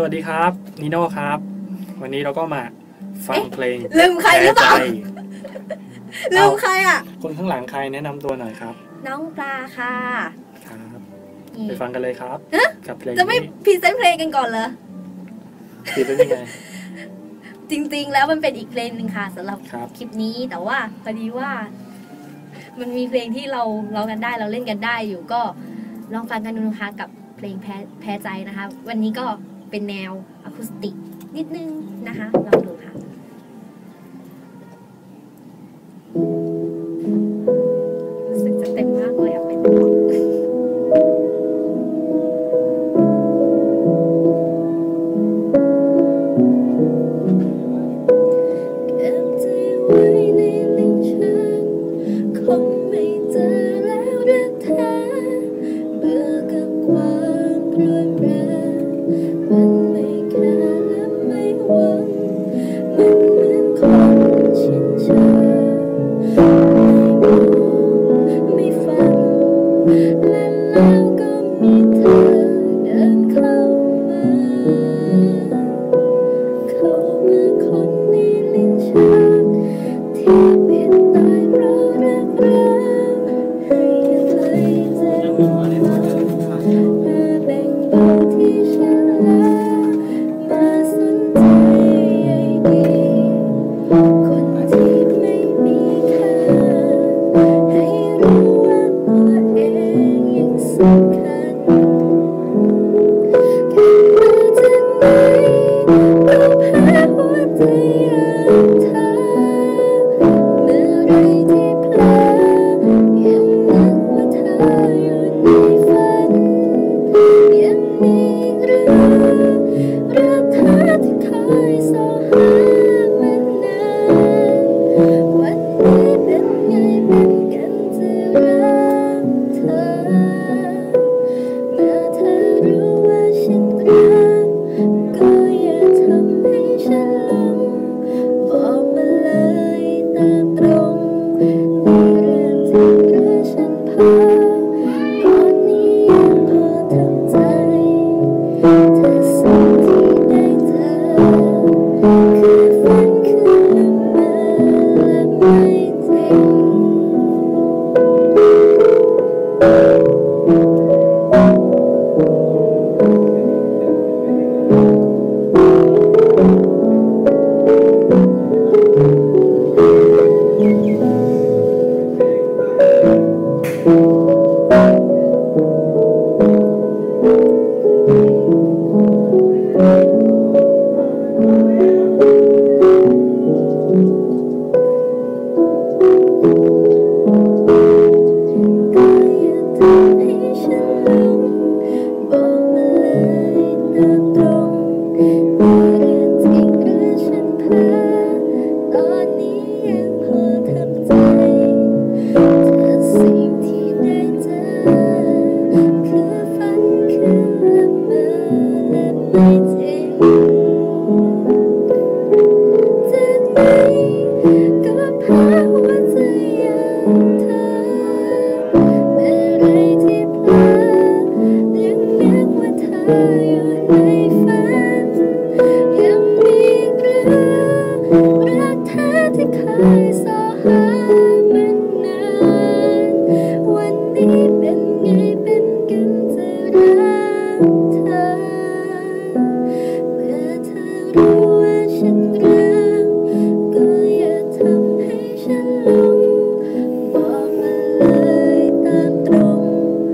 สวัสดีครับนีโน่ครับ วันนี้เราก็มาฟังเพลงลืมใครหรือเปล่าลืมใครอะคนข้างหลังใครแนะนำตัวหน่อยครับ น้องปลาค่ะครับไปฟังกันเลยครับ กับเพลงจะไม่พรีเซนต์เพลงกันก่อนเหรอ คือเป็นยังไง จริงๆ แล้วมันเป็นอีกเพลงหนึ่งค่ะสำหรับครบคลิปนี้แต่ว่าพอดีว่า มันมีเพลงที่เราร้องกันได้เราเล่นกันได้อยู่ก็ลองฟังกันดูนะคะกับเพลงแพ้แพ้ใจนะคะ วันนี้ก็ เป็นแนวอะคูสติกนิดนึงนะคะลองดูค่ะ Lala kami tak อยู่ใน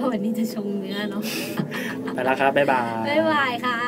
ว่าวันนี้จะชงเนื้อเนาะ ไปแล้วครับ บ๊ายบาย บ๊ายบายค่ะ